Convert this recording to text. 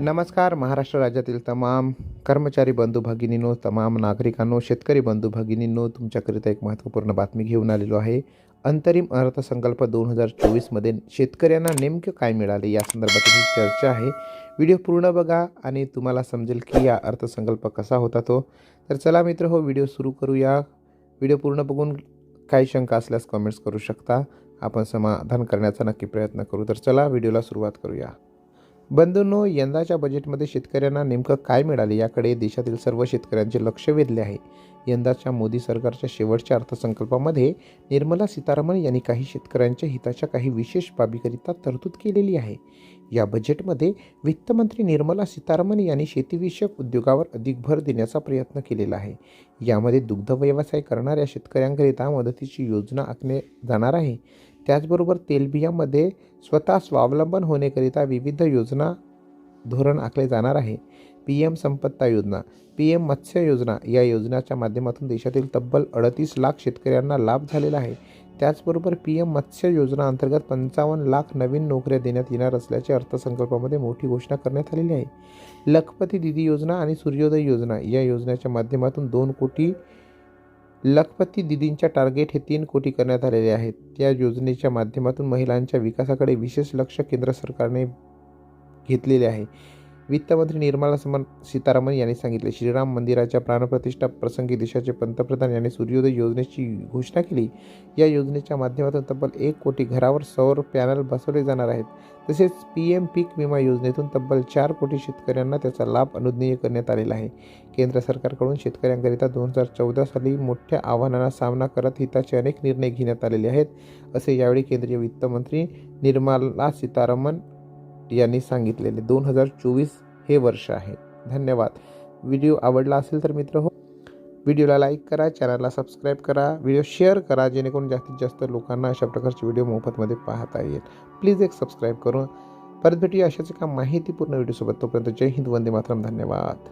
नमस्कार महाराष्ट्र राज्यातील तमाम कर्मचारी बंधू भगिनींनो तमाम नागरिकांनो शेतकरी बंधू भगिनींनो तुमच्याकरिता एक महत्त्वपूर्ण बातमी घेऊन आलेलो आहे. अंतरिम अर्थसंकल्प दोन हजार चोवीसमध्ये शेतकऱ्यांना नेमकं काय मिळाले या संदर्भातील ही चर्चा आहे. व्हिडिओ पूर्ण बघा आणि तुम्हाला समजेल की या अर्थसंकल्प कसा होता तो. तर चला मित्र हो व्हिडिओ सुरू करूया. व्हिडिओ पूर्ण बघून काही शंका असल्यास कमेंट्स करू शकता. आपण समाधान करण्याचा नक्की प्रयत्न करू. तर चला व्हिडिओला सुरुवात करूया. बंधूंनो यंदाच्या बजेटमध्ये शेतकऱ्यांना नेमकं काय मिळाले याकडे देशातील सर्व शेतकऱ्यांचे लक्ष वेधले आहे. यंदाच्या मोदी सरकारच्या शेवटच्या अर्थसंकल्पामध्ये निर्मला सीतारामन यांनी काही शेतकऱ्यांच्या हिताच्या काही विशेष बाबीकरिता तरतूद केलेली आहे. या बजेटमध्ये वित्तमंत्री निर्मला सीतारामन यांनी शेतीविषयक उद्योगावर अधिक भर देण्याचा प्रयत्न केलेला आहे. यामध्ये दुग्ध व्यवसाय करणाऱ्या शेतकऱ्यांकरिता मदतीची योजना आखणे जाणार आहे. त्याचबरोबर तेलबियामध्ये स्वतः स्वावलंबन होण्याकरिता विविध योजना धोरण आखले जाणार आहे. पी एम संपत्ता योजना पी एम मत्स्य योजना या योजनेच्या माध्यमातून देशातील तब्बल अडतीस लाख शेतकऱ्यांना लाभ झालेला आहे. त्याचबरोबर पी एम मत्स्य योजना अंतर्गत पंचावन्न लाख नवीन नोकऱ्या देण्यात येणार असल्याचे अर्थसंकल्पामध्ये मोठी घोषणा करण्यात आलेली आहे. लखपती दिदी योजना आणि सूर्योदय योजना या योजनेच्या माध्यमातून दोन कोटी लखपती दिदींच्या टार्गेट हे तीन कोटी करण्यात आलेले आहेत. त्या योजनेच्या माध्यमातून महिलांच्या विकासाकडे विशेष लक्ष केंद्र सरकारने घेतलेले आहे. वित्तमंत्री निर्मला समन सीतारामन यांनी सांगितले श्रीराम मंदिराच्या प्राणप्रतिष्ठा प्रसंगी देशाचे पंतप्रधान यांनी सूर्योदय योजनेची घोषणा केली. या योजनेच्या माध्यमातून तब्बल एक कोटी घरावर सौर पॅनल बसवले जाणार आहेत. तसेच पी एम पीक विमा योजनेतून तब्बल चार कोटी शेतकऱ्यांना त्याचा लाभ अनुज्ञेय करण्यात आलेला आहे. केंद्र सरकारकडून शेतकऱ्यांकरिता दोन हजार चौदा साली मोठ्या आव्हानांना सामना करत हिताचे अनेक निर्णय घेण्यात आलेले आहेत. असे यावेळी केंद्रीय वित्तमंत्री निर्मला सीतारामन यांनी सांगितलेले दोन हजार चोवीस हे वर्ष आहे. धन्यवाद. व्हिडिओ आवडला असेल तर मित्र हो व्हिडिओला लाईक करा चॅनलला सबस्क्राईब करा व्हिडिओ शेअर करा जेणेकरून जास्तीत जास्त लोकांना अशा प्रकारचे व्हिडिओ मोफतमध्ये पाहता येईल. प्लीज एक सबस्क्राईब करून परत भेटूया अशाच एका माहितीपूर्ण व्हिडिओसोबत. तोपर्यंत जय हिंद वंदे मातरम. धन्यवाद.